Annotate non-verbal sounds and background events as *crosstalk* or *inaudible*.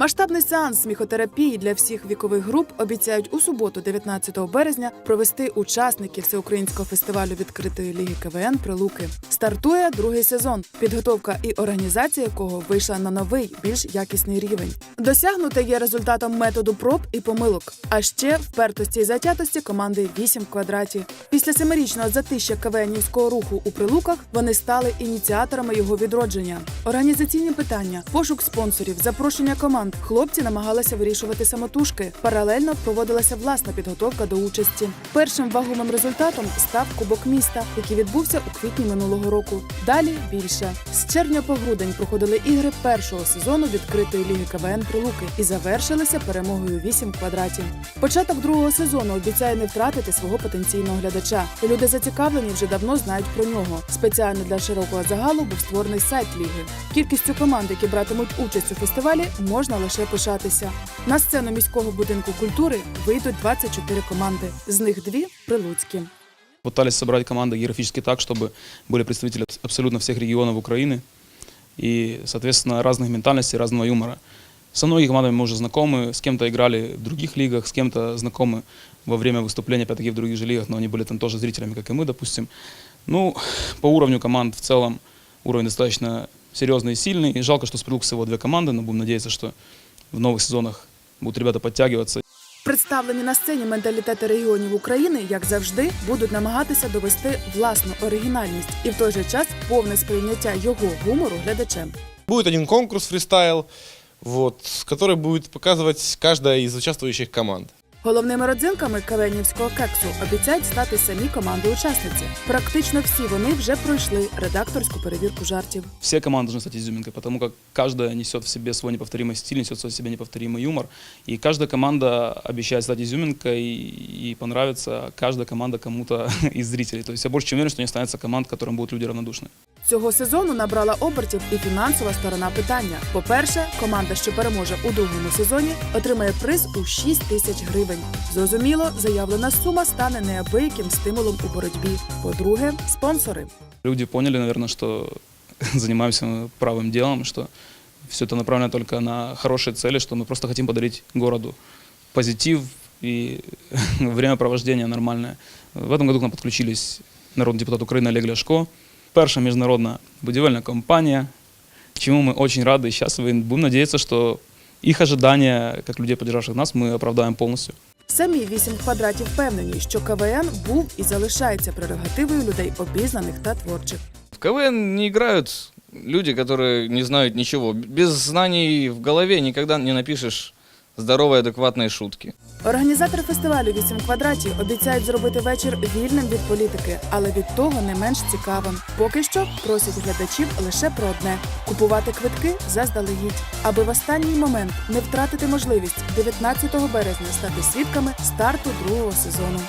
Масштабний сеанс сміхотерапії для всіх вікових груп обіцяють у суботу, 19 березня, провести учасники всеукраїнського фестивалю відкритої ліги КВН Прилуки. Стартує другий сезон, підготовка і організація якого вийшла на новий, більш якісний рівень. Досягнуте є результатом методу проб і помилок, а ще впертості і затятості команди 8 квадратів. Після семирічного затища КВНівського руху у Прилуках вони стали ініціаторами його відродження. Організаційні питання, пошук спонсорів, запрошення команд. Хлопці намагалися вирішувати самотужки. Паралельно проводилася власна підготовка до участі. Першим вагомим результатом став Кубок міста, який відбувся у квітні минулого року. Далі більше з червня по грудень проходили ігри першого сезону відкритої ліги КВН Прилуки і завершилися перемогою 8 квадратів. Початок другого сезону обіцяє не втратити свого потенційного глядача. Люди зацікавлені вже давно знають про нього. Спеціально для широкого загалу був створений сайт ліги. Кількістю команд, які братимуть участь у фестивалі, можна лише пишатися. На сцену міського будинку культури вийдуть 24 команди, з них дві прилуцькі. Пытались собрать команды географически так, чтобы были представители абс- абсолютно всех регионов Украины и, соответственно, разных ментальностей, разного юмора. Со многими командами мы уже знакомы, с кем-то играли в других лигах, с кем-то знакомы во время выступления, опять-таки, в других же лигах, но они были там тоже зрителями, как и мы, допустим. Ну, по уровню команд в целом уровень достаточно серьезный и сильный. И жалко, что с Прилук всего две команды, но будем надеяться, что в новых сезонах будут ребята подтягиваться. Представлені на сцені менталітети регіонів України, як завжди, будуть намагатися довести власну оригінальність і в той же час повне сприйняття його гумору глядачем. Будет один конкурс фристайл, вот, который будет показывать каждая из участвующих команд. Головними родзинками кавенівського кексу обіцяють стати самі команди-учасниці. Практично всі вони вже пройшли редакторську перевірку жартів. Все команды должны стать изюминкой, потому как каждая несет в себе свой неповторимый стиль, несет в себе неповторимый юмор. И каждая команда обещает стать изюминкой и, и понравится каждая команда кому-то из *laughs* зрителей. То есть я больше чем уверен, что не останется команд, которым будут люди равнодушны. Цього сезону набрала обертів і фінансова сторона питання. По-перше, команда, що переможе у другому сезоні, отримає приз у 6 тисяч гривень. Зрозуміло, заявлена сума стане неабияким стимулом у боротьбі. По-друге, спонсори. Люди поняли, наверное, что *laughs* занимаемся мы правым делом, что все это направлено только на хорошие цели, что мы просто хотим подарить городу позитив и *laughs* времяпровождение нормальное. В этом году к нам подключились народный депутат Украины Олег Ляшко, перша міжнародна будівельна компанія, чему мы очень рады и счастливы. И будем надеяться, что их ожидання, як людей, поддержавших нас, ми оправдаємо повністю. Самі вісім квадратів впевнені, що КВН був і залишається прерогативою людей обізнаних та творчих. В КВН не грають люди, которые не знають нічого. Без знаний в голове никогда не напишешь здоровые, адекватної шутки. Організатори фестивалю «Вісім квадратів обіцяють зробити вечір вільним від політики, але від того не менш цікавим. Поки що просять глядачів лише про одне купувати квитки заздалегідь, аби в останній момент не втратити можливість 19 березня стати свідками старту другого сезону.